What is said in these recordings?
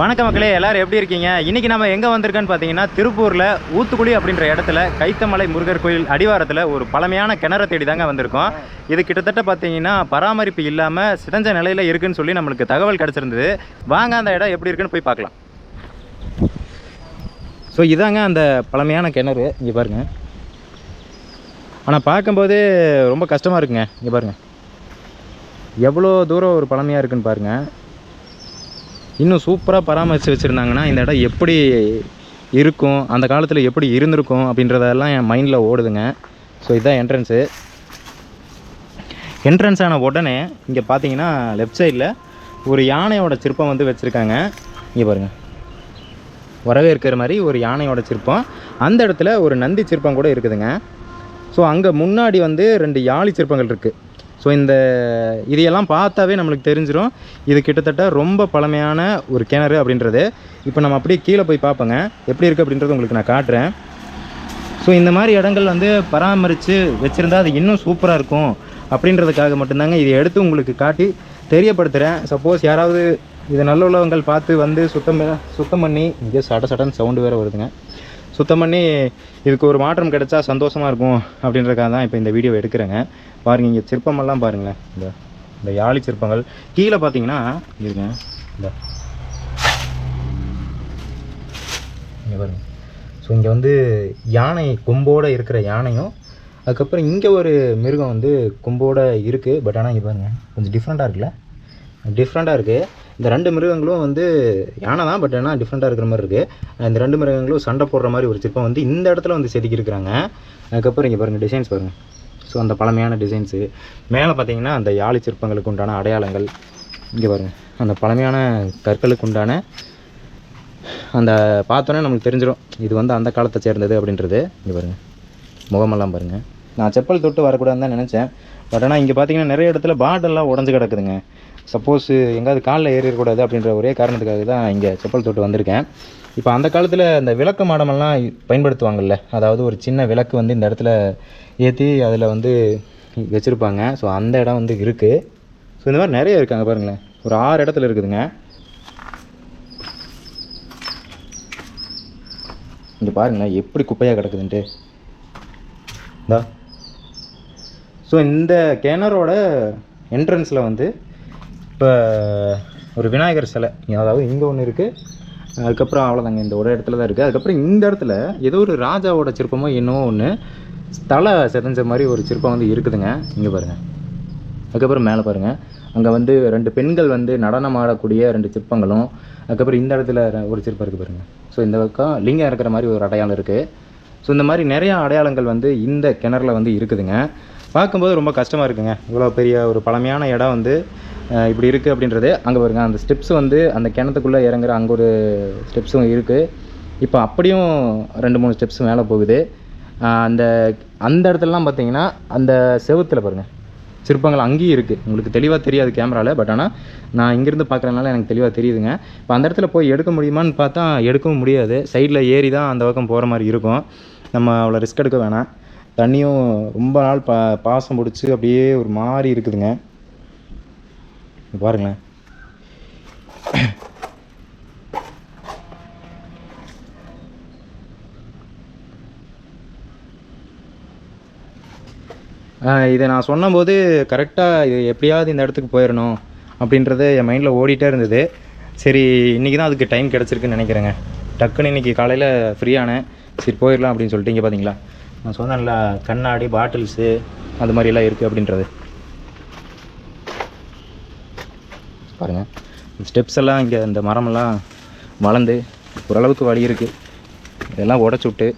வணக்கம் மக்களே எல்லாரும் எப்படி இருக்கீங்க? இன்னைக்கு நம்ம எங்கே வந்திருக்கோன்னு பார்த்தீங்கன்னா திருப்பூரில் ஊத்துக்குழி அப்படின்ற இடத்துல கைத்தமலை முருகர் கோயில் அடிவாரத்தில் ஒரு பழமையான கிணற தேடி தாங்க வந்திருக்கோம். இது கிட்டத்தட்ட பார்த்தீங்கன்னா பராமரிப்பு இல்லாமல் சிதஞ்ச நிலையில் இருக்குன்னு சொல்லி நம்மளுக்கு தகவல் கிடச்சிருந்தது. வாங்க அந்த இடம் எப்படி இருக்குன்னு போய் பார்க்கலாம். ஸோ இதாங்க அந்த பழமையான கிணறு. இங்கே பாருங்க. ஆனால் பார்க்கும்போது ரொம்ப கஷ்டமாக இருக்குங்க. இங்கே பாருங்க. எவ்வளோ தூரம் ஒரு பழமையாக இருக்குன்னு பாருங்கள் இன்னும் சூப்பராக பராமரித்து வச்சுருந்தாங்கன்னா இந்த இடம் எப்படி இருக்கும் அந்த காலத்தில் எப்படி இருந்திருக்கும் அப்படின்றதெல்லாம் என் மைண்டில் ஓடுதுங்க. ஸோ இதுதான் என்ட்ரன்ஸு என்ட்ரன்ஸ் ஆன உடனே இங்கே பார்த்தீங்கன்னா லெஃப்ட் சைடில் ஒரு யானையோட சிற்பம் வந்து வச்சுருக்காங்க. இங்கே பாருங்கள் வரவேற்கிற மாதிரி ஒரு யானையோட சிற்பம். அந்த இடத்துல ஒரு நந்தி சிற்பம் கூட இருக்குதுங்க. ஸோ அங்கே முன்னாடி வந்து ரெண்டு யாழி சிற்பங்கள் இருக்குது ஸோ இந்த இதையெல்லாம் பார்த்தாவே நம்மளுக்கு தெரிஞ்சிடும் இது கிட்டத்தட்ட ரொம்ப பழமையான ஒரு கிணறு அப்படின்றது. இப்போ நம்ம அப்படியே கீழே போய் பார்ப்போங்க. எப்படி இருக்குது அப்படின்றது உங்களுக்கு நான் காட்டுறேன். ஸோ இந்த மாதிரி இடங்கள் வந்து பராமரித்து வச்சுருந்தா அது இன்னும் சூப்பராக இருக்கும் அப்படின்றதுக்காக மட்டும்தாங்க இதை எடுத்து உங்களுக்கு காட்டி தெரியப்படுத்துகிறேன் சப்போஸ் யாராவது இது நல்ல உள்ளவங்கள் பார்த்து வந்து சுத்தம் சுத்தம் பண்ணி இங்கே சட சடன் சவுண்டு வேறு வருதுங்க. சுத்தம் பண்ணி இதுக்கு ஒரு மாற்றம் கிடைச்சா சந்தோஷமாக இருக்கும் அப்படின்றதுக்காக தான் இப்போ இந்த வீடியோ எடுக்கிறேங்க. பாருங்கள் இங்கே சிற்பமெல்லாம் பாருங்களேன். இந்த இந்த யாழி சிற்பங்கள். கீழே பார்த்தீங்கன்னா இருங்க இந்த. இங்கே பாருங்கள் ஸோ இங்கே வந்து யானை கொம்போட இருக்கிற யானையும் அதுக்கப்புறம் இங்கே ஒரு மிருகம் வந்து கொம்போட இருக்குது பட் ஆனால் இங்கே பாருங்கள் கொஞ்சம் டிஃப்ரெண்ட்டாக இருக்குல்ல? டிஃப்ரெண்ட்டாக இருக்குது இந்த ரெண்டு மிருகங்களும் வந்து யானை தான் பட் ஆனால் டிஃப்ரெண்ட்டாக இருக்கிற மாதிரி இருக்குது இந்த ரெண்டு மிருகங்களும் சண்டை போடுற மாதிரி ஒரு சிற்பம் வந்து இந்த இடத்துல வந்து செதுக்கியிருக்கிறாங்க. அதுக்கப்புறம் இங்கே பாருங்கள் டிசைன்ஸ் பாருங்கள் ஸோ அந்த பழமையான டிசைன்ஸு மேலே பார்த்தீங்கன்னா அந்த யாழி சிற்பங்களுக்கு உண்டான அடையாளங்கள். இங்கே பாருங்கள் அந்த பழமையான கற்களுக்கு உண்டான அந்த பார்த்தோன்னே நமக்கு தெரிஞ்சிடும் இது வந்து அந்த காலத்தை சேர்ந்தது அப்படின்றது. இங்கே பாருங்கள் முகமெல்லாம் பாருங்கள் நான் செப்பல் தொட்டு வரக்கூடாதுன்னு தான் நினச்சேன். பட் ஆனால் இங்கே பார்த்தீங்கன்னா நிறைய இடத்துல பாட்டெல்லாம் உடஞ்சி கிடக்குதுங்க. சப்போஸ் எங்காவது காலில் ஏறிடக்கூடாது அப்படின்ற ஒரே காரணத்துக்காக தான் இங்கே செப்பல் தொட்டு வந்திருக்கேன். இப்போ அந்த காலத்தில் இந்த விளக்கு மாடமெல்லாம் பயன்படுத்துவாங்கள்ல அதாவது ஒரு சின்ன விளக்கு வந்து இந்த இடத்துல ஏற்றி அதில் வந்து வச்சுருப்பாங்க. ஸோ அந்த இடம் வந்து இருக்குது ஸோ இந்த மாதிரி நிறைய இருக்காங்க பாருங்களேன். ஒரு ஆறு இடத்துல இருக்குதுங்க. இங்கே பாருங்களேன் எப்படி குப்பையாக கிடக்குதுன்ட்டு. இந்தா. ஸோ இந்த கிணறோட என்ட்ரன்ஸில் வந்து இப்போ ஒரு விநாயகர் சிலை. அதாவது இங்கே ஒன்று இருக்குது அதுக்கப்புறம் அவ்வளோதாங்க இந்த ஒரு இடத்துல தான் இருக்குது அதுக்கப்புறம் இந்த இடத்துல ஏதோ ஒரு ராஜாவோட சிற்பமோ என்னவோ ஒன்று தலை செதஞ்ச மாதிரி ஒரு சிற்பம் வந்து இருக்குதுங்க. இங்கே பாருங்கள் அதுக்கப்புறம் மேலே பாருங்கள் அங்கே வந்து ரெண்டு பெண்கள் வந்து நடனம் ஆடக்கூடிய ரெண்டு சிற்பங்களும் அதுக்கப்புறம் இந்த இடத்துல ஒரு சிற்பம் இருக்குது பாருங்கள் ஸோ இந்த பக்கம் லிங்கம் இருக்கிற மாதிரி ஒரு அடையாளம் இருக்குது ஸோ இந்த மாதிரி நிறையா அடையாளங்கள் வந்து இந்த கிணறுல வந்து இருக்குதுங்க. பார்க்கும்போது ரொம்ப கஷ்டமாக இருக்குங்க. இவ்வளோ பெரிய ஒரு பழமையான இடம் வந்து இப்படி இருக்குது அப்படின்றது. அங்கே பாருங்க அந்த ஸ்டெப்ஸ் வந்து அந்த கிணத்துக்குள்ளே இறங்குற அங்கே ஒரு ஸ்டெப்ஸும் இருக்குது இப்போ அப்படியும் ரெண்டு மூணு ஸ்டெப்ஸ் மேலே போகுது. அந்த அந்த இடத்துலலாம் பார்த்தீங்கன்னா அந்த செவத்தில் பாருங்கள் சிற்பங்கள் அங்கேயும் இருக்குது உங்களுக்கு தெளிவாக தெரியாது கேமராவில் பட் ஆனால் நான் இங்கேருந்து பார்க்குறதுனால எனக்கு தெளிவாக தெரியுதுங்க. இப்போ அந்த இடத்துல போய் எடுக்க முடியுமான்னு பார்த்தா எடுக்கவும் முடியாது. சைடில் ஏறி தான் அந்த பக்கம் போகிற மாதிரி இருக்கும். நம்ம அவ்வளோ ரிஸ்க் எடுக்க வேணாம். தண்ணியும் ரொம்ப நாள் பா பாசம் பிடிச்சி அப்படியே ஒரு மாதிரி இருக்குதுங்க. பாருங்களேன். இதை நான் சொன்னபோது கரெக்டாக இது எப்படியாவது இந்த இடத்துக்கு போயிடணும் அப்படின்றது என் மைண்டில் ஓடிட்டே இருந்தது. சரி இன்றைக்கி தான் அதுக்கு டைம் கிடச்சிருக்குன்னு நினைக்கிறேங்க. டக்குன்னு இன்றைக்கி காலையில் ஃப்ரீயானேன் சரி போயிடலாம் அப்படின்னு சொல்லிட்டு இங்கே பார்த்தீங்களா நான் சொன்னேன்ல கண்ணாடி பாட்டில்ஸு அது மாதிரிலாம் இருக்குது அப்படின்றது. பாருங்கள் ஸ்டெப்ஸ் எல்லாம் இங்கே இந்த மரமெல்லாம் வளர்ந்து ஓரளவுக்கு வழி இருக்குது இதெல்லாம் உடச்சி விட்டு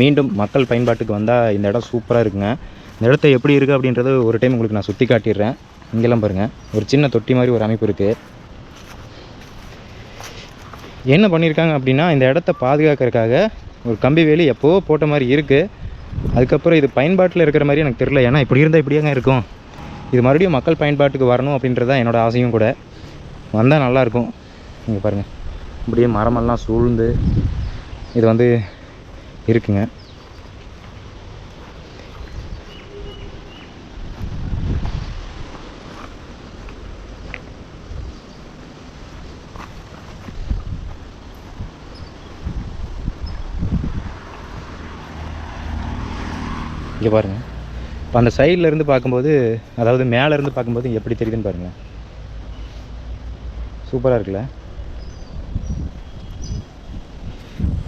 மீண்டும் மக்கள் பயன்பாட்டுக்கு வந்தால் இந்த இடம் சூப்பராக இருக்குங்க. இந்த இடத்த எப்படி இருக்குது அப்படின்றது ஒரு டைம் உங்களுக்கு நான் சுற்றி காட்டிடுறேன். இங்கெல்லாம் பாருங்கள் ஒரு சின்ன தொட்டி மாதிரி ஒரு அமைப்பு இருக்குது என்ன பண்ணியிருக்காங்க அப்படின்னா இந்த இடத்த பாதுகாக்கிறதுக்காக ஒரு கம்பி வேலி எப்போவோ போட்ட மாதிரி இருக்குது அதுக்கப்புறம் இது பயன்பாட்டில் இருக்கிற மாதிரி எனக்கு தெரியல. ஏன்னா இப்படி இருந்தால் இப்படியாங்க இருக்கும். இது மறுபடியும் மக்கள் பயன்பாட்டுக்கு வரணும் அப்படின்றது தான் என்னோடய ஆசையும் கூட. வந்தால் நல்லாயிருக்கும் நீங்கள் பாருங்கள் இப்படியே மரமெல்லாம் சூழ்ந்து இது வந்து இருக்குங்க. இங்கே பாருங்கள் இப்போ அந்த சைடில் இருந்து பார்க்கும்போது அதாவது மேலேருந்து பார்க்கும்போது எப்படி தெரியுதுன்னு பாருங்கள் சூப்பராக இருக்குல்ல?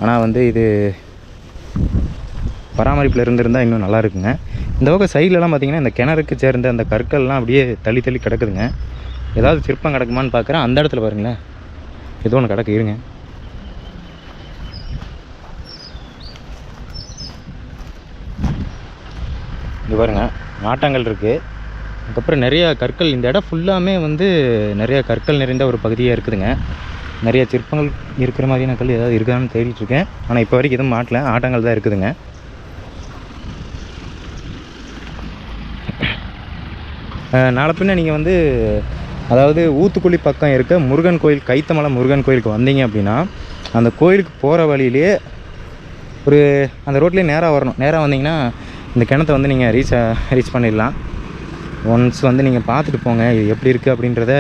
ஆனால் வந்து இது பராமரிப்பில் இருந்திருந்தால் இன்னும் நல்லா இருக்குங்க. இந்த பக்கம் சைட்லலாம் பார்த்தீங்கன்னா இந்த கிணறுக்கு சேர்ந்த அந்த கற்கள்லாம் அப்படியே தள்ளி தள்ளி கிடக்குதுங்க. ஏதாவது சிற்பம் கிடக்குமான்னு பார்க்குறேன் அந்த இடத்துல பாருங்களேன். ஏதோ ஒன்று கிடக்கு இருங்க. இங்கே பாருங்க நாட்டாங்கல் இருக்குது அதுக்கப்புறம் நிறைய கற்கள் இந்த இடம் ஃபுல்லாமே வந்து நிறைய கற்கள் நிறைந்த ஒரு பகுதியாக இருக்குதுங்க. நிறைய சிற்பங்கள் இருக்கிற மாதிரியான கல் ஏதாவது இருக்கான்னு தேடிட்டுருக்கேன் ஆனால் இப்போ வரைக்கும் எதுவும் மாட்டல. ஆட்டங்கள் தான் இருக்குதுங்க. நாளை பின்ன நீங்கள் வந்து அதாவது ஊத்துக்குழி பக்கம் இருக்க முருகன் கோயில் கைத்தமலை முருகன் கோயிலுக்கு வந்தீங்க அப்படின்னா அந்த கோயிலுக்கு போகிற வழியிலேயே ஒரு அந்த ரோட்லேயே நேராக வரணும். நேராக வந்தீங்கன்னா இந்த கிணத்தை வந்து நீங்கள் ரீச் ரீச் பண்ணிடலாம். ஒன்ஸ் வந்து நீங்கள் பார்த்துட்டு போங்க இது எப்படி இருக்குது அப்படின்றத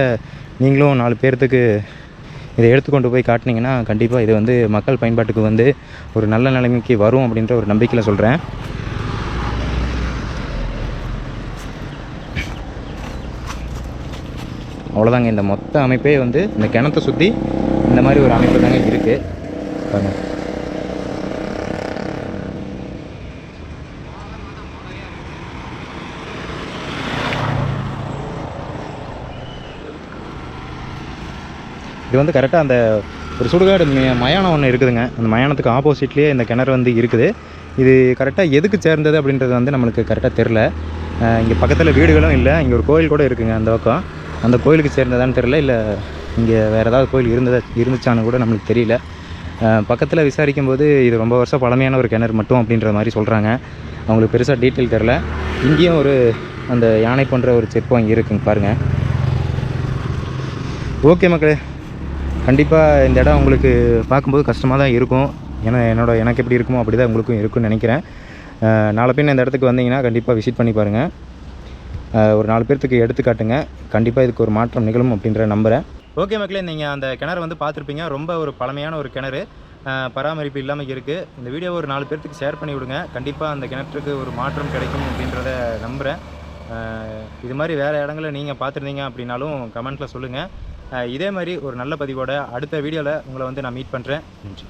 நீங்களும் நாலு பேர்த்துக்கு இதை எடுத்துக்கொண்டு போய் காட்டினீங்கன்னா கண்டிப்பாக இது வந்து மக்கள் பயன்பாட்டுக்கு வந்து ஒரு நல்ல நிலைமைக்கு வரும் அப்படின்ற ஒரு நம்பிக்கையில் சொல்கிறேன் அவ்வளோதாங்க இந்த மொத்த அமைப்பே வந்து இந்த கிணத்தை சுற்றி இந்த மாதிரி ஒரு அமைப்பு தாங்க இருக்குது பாருங்க. இது வந்து கரெக்டாக அந்த ஒரு சுடுகாடு மயானம் ஒன்று இருக்குதுங்க. அந்த மயானத்துக்கு ஆப்போசிட்லேயே இந்த கிணறு வந்து இருக்குது. இது கரெக்டாக எதுக்கு சேர்ந்தது அப்படின்றது வந்து நம்மளுக்கு கரெக்டாக தெரில இங்கே பக்கத்தில் வீடுகளும் இல்லை. இங்கே ஒரு கோயில் கூட இருக்குங்க அந்த பக்கம். அந்த கோயிலுக்கு சேர்ந்ததான்னு தெரில இல்லை இங்கே வேறு ஏதாவது கோயில் இருந்ததா இருந்துச்சான்னு கூட நம்மளுக்கு தெரியல. பக்கத்தில் விசாரிக்கும் போது இது ரொம்ப வருஷம் பழமையான ஒரு கிணறு மட்டும் அப்படின்ற மாதிரி சொல்கிறாங்க அவங்களுக்கு பெருசாக டீட்டெயில் தெரில இங்கேயும் ஒரு அந்த யானை போன்ற ஒரு சிற்பம் இங்கே இருக்குங்க பாருங்கள் ஓகே மக்களே. கண்டிப்பாக இந்த இடம் உங்களுக்கு பார்க்கும்போது கஷ்டமாக தான் இருக்கும். ஏன்னா என்னோட எனக்கு எப்படி இருக்குமோ அப்படி தான் உங்களுக்கும் இருக்கும்னு நினைக்கிறேன். நாலு பேர் இந்த இடத்துக்கு வந்தீங்கன்னா கண்டிப்பாக விசிட் பண்ணி பாருங்கள் ஒரு நாலு பேர்த்துக்கு எடுத்துக்காட்டுங்க கண்டிப்பாக இதுக்கு ஒரு மாற்றம் நிகழும் அப்படின்ற நம்புகிறேன் ஓகே மக்களே நீங்கள் அந்த கிணறு வந்து பார்த்துருப்பீங்க. ரொம்ப ஒரு பழமையான ஒரு கிணறு. பராமரிப்பு இல்லாமல் இருக்குது இந்த வீடியோ ஒரு நாலு பேர்த்துக்கு ஷேர் பண்ணி விடுங்க. கண்டிப்பாக அந்த கிணற்றுக்கு ஒரு மாற்றம் கிடைக்கும் அப்படின்றத நம்புகிறேன் இது மாதிரி வேறு இடங்களில் நீங்கள் பார்த்துருந்தீங்க அப்படின்னாலும் கமெண்ட்டில் சொல்லுங்கள் இதே மாதிரி ஒரு நல்ல பதிவோட அடுத்த வீடியோவில் உங்களை வந்து நான் மீட் பண்ணுறேன் நன்றி.